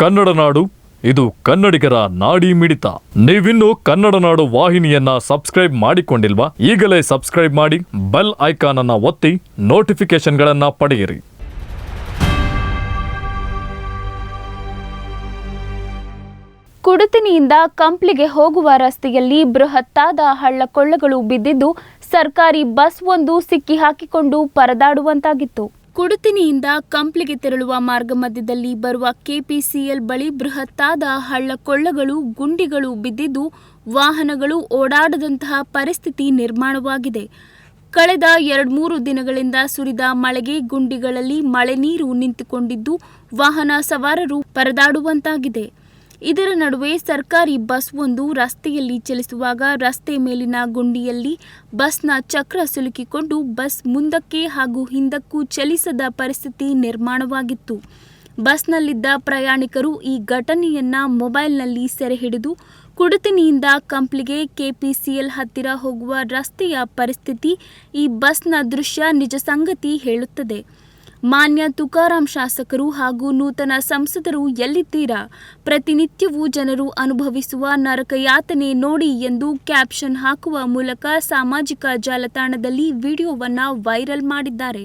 ಕನ್ನಡ ನಾಡು, ಇದು ಕನ್ನಡಿಗರ ನಾಡಿ ಮಿಡಿತ. ನೀವಿನ್ನು ಕನ್ನಡ ನಾಡು ವಾಹಿನಿಯನ್ನ ಸಬ್ಸ್ಕ್ರೈಬ್ ಮಾಡಿಕೊಂಡಿಲ್ವಾ? ಈಗಲೇ ಸಬ್ಸ್ಕ್ರೈಬ್ ಮಾಡಿ, ಬೆಲ್ ಐಕಾನ್ ಅನ್ನ ಒತ್ತಿ ನೋಟಿಫಿಕೇಶನ್ಗಳನ್ನ ಪಡೆಯಿರಿ. ಕುಡುತಿನಿಯಿಂದ ಕಂಪ್ಲಿಗೆ ಹೋಗುವ ರಸ್ತೆಯಲ್ಲಿ ಬೃಹತ್ತಾದ ಹಳ್ಳಕೊಳ್ಳಗಳು ಬಿದ್ದಿದ್ದು, ಸರ್ಕಾರಿ ಬಸ್ ಒಂದು ಸಿಕ್ಕಿ ಹಾಕಿಕೊಂಡು ಪರದಾಡುವಂತಾಗಿತ್ತು. ಕುಡುತಿನಿಯಿಂದ ಕಂಪ್ಲಿಗೆ ತೆರಳುವ ಮಾರ್ಗ ಮಧ್ಯದಲ್ಲಿ ಬರುವ ಕೆಪಿಸಿಎಲ್ ಬಳಿ ಬೃಹತ್ತಾದ ಹಳ್ಳಕೊಳ್ಳಗಳು, ಗುಂಡಿಗಳು ಬಿದ್ದಿದ್ದು ವಾಹನಗಳು ಓಡಾಡದಂತಹ ಪರಿಸ್ಥಿತಿ ನಿರ್ಮಾಣವಾಗಿದೆ. ಕಳೆದ ಎರಡ್ಮೂರು ದಿನಗಳಿಂದ ಸುರಿದ ಮಳೆಗೆ ಗುಂಡಿಗಳಲ್ಲಿ ಮಳೆ ನೀರು ನಿಂತುಕೊಂಡಿದ್ದು ವಾಹನ ಸವಾರರು ಪರದಾಡುವಂತಾಗಿದೆ. ಇದರ ನಡುವೆ ಸರ್ಕಾರಿ ಬಸ್ ಒಂದು ರಸ್ತೆಯಲ್ಲಿ ಚಲಿಸುವಾಗ ರಸ್ತೆ ಮೇಲಿನ ಗುಂಡಿಯಲ್ಲಿ ಬಸ್ನ ಚಕ್ರ ಸಿಲುಕಿಕೊಂಡು ಬಸ್ ಮುಂದಕ್ಕೆ ಹಾಗೂ ಹಿಂದಕ್ಕೂ ಚಲಿಸದ ಪರಿಸ್ಥಿತಿ ನಿರ್ಮಾಣವಾಗಿತ್ತು. ಬಸ್ನಲ್ಲಿದ್ದ ಪ್ರಯಾಣಿಕರು ಈ ಘಟನೆಯನ್ನ ಮೊಬೈಲ್ನಲ್ಲಿ ಸೆರೆ ಹಿಡಿದು ಕುಡುತಿನಿಯಿಂದ ಕಂಪ್ಲಿಗೆ ಕೆಪಿಸಿಎಲ್ ಹತ್ತಿರ ಹೋಗುವ ರಸ್ತೆಯ ಪರಿಸ್ಥಿತಿ ಈ ಬಸ್ನ ದೃಶ್ಯ ನಿಜ ಸಂಗತಿ ಹೇಳುತ್ತದೆ. ಮಾನ್ಯ ತುಕಾರಾಂ ಶಾಸಕರು ಹಾಗೂ ನೂತನ ಸಂಸದರು ಎಲ್ಲಿದ್ದೀರಾ? ಪ್ರತಿನಿತ್ಯವೂ ಜನರು ಅನುಭವಿಸುವ ನರಕಯಾತನೆ ನೋಡಿ ಎಂದು ಕ್ಯಾಪ್ಷನ್ ಹಾಕುವ ಮೂಲಕ ಸಾಮಾಜಿಕ ಜಾಲತಾಣದಲ್ಲಿ ವಿಡಿಯೋವನ್ನ ವೈರಲ್ ಮಾಡಿದ್ದಾರೆ.